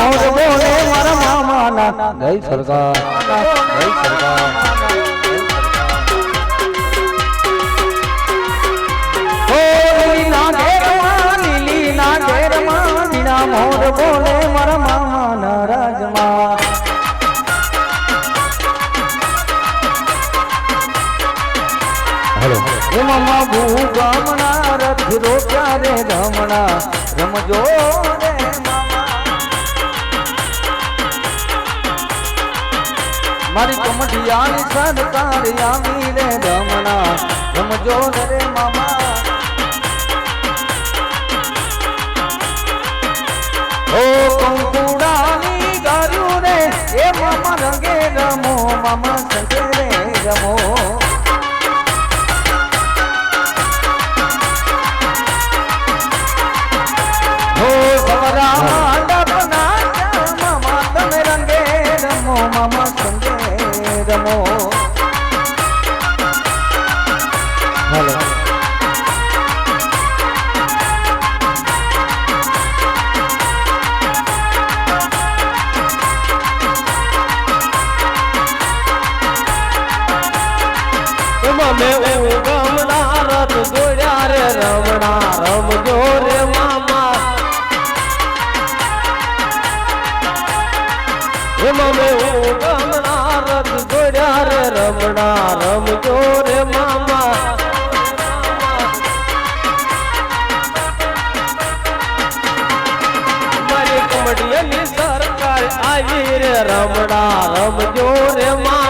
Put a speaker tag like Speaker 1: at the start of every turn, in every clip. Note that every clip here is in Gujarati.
Speaker 1: મોર બોલે મારા મામાના. જય સરકાર. જય સરકાર. મોર બોલે મારા મામાના રાજમાં. હેલો. એ ભૂ ગામના રથ રોક્યા રે રમણા? રમજો રે મારી કમઠિયાની સરકાર આવી રે રમણા. રમજો રે મામા. ઓ કંકુડાની ગાર્યું રે, એ મામા રંગે રમો, મામા સંગે રે રમો. મમે
Speaker 2: ઉગમના રથ જોડ્યા રે રમણા. રમજો રે મામા. હે મમે ઉગમના રથ જોડ્યા રે રમણા. રમજો રે સરકાર આવી રે રમણા. રમજો રે મામા.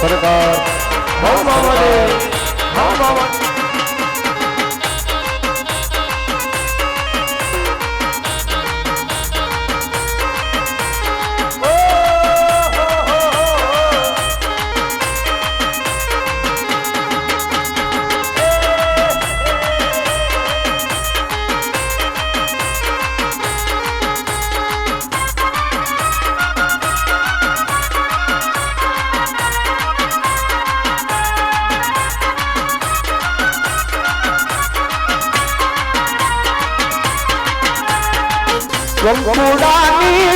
Speaker 1: સરકાર.
Speaker 2: હો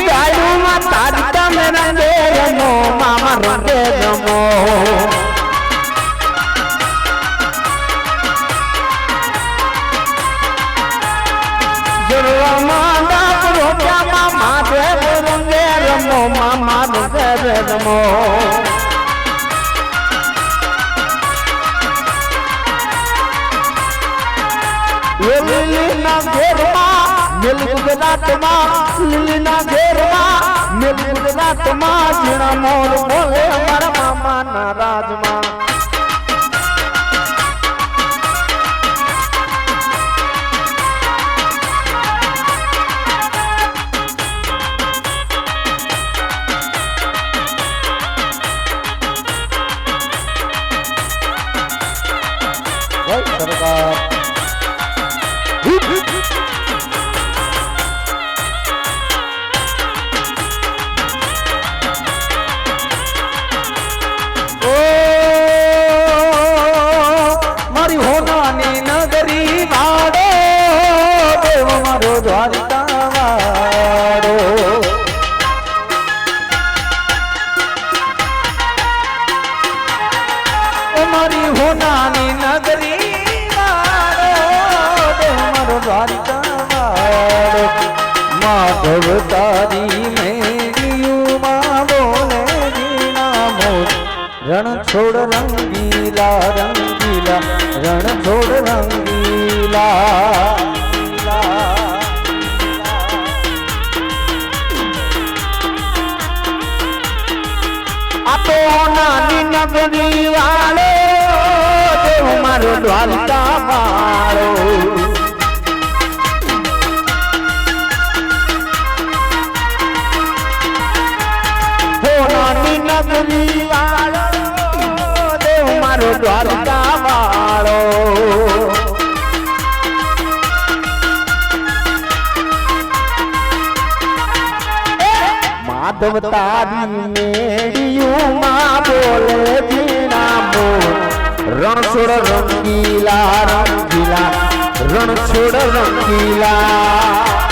Speaker 2: ગાડુમાં
Speaker 1: તાડતા ગાયુમાં રંગે રમો. મામા રંગે રમો. મામા ઘેરમાં મિલ ગુજરાતમાં લીલીના ઘેરમાં મિલ ગુજરાતમાં ઝીણા મોર બોલે અમારા મામાના રાજમાં જય સરકાર ઓ માધવ તારી મેળિયું માં બોલે જીના મોર. રણ છોડ રંગીલા
Speaker 3: રંગીલા, રણ છોડ રંગીલા. આપો નાની નગરી વાળો મારો દ્વારકા વાળો. હો નાની નગરી વાળો દેવ મારો દ્વારકા વાળો માધવ તારી મેડિયું માં બોલે જીના બોલ રણછોડ રંગીલા રંગીલા રણછોડ રંગીલા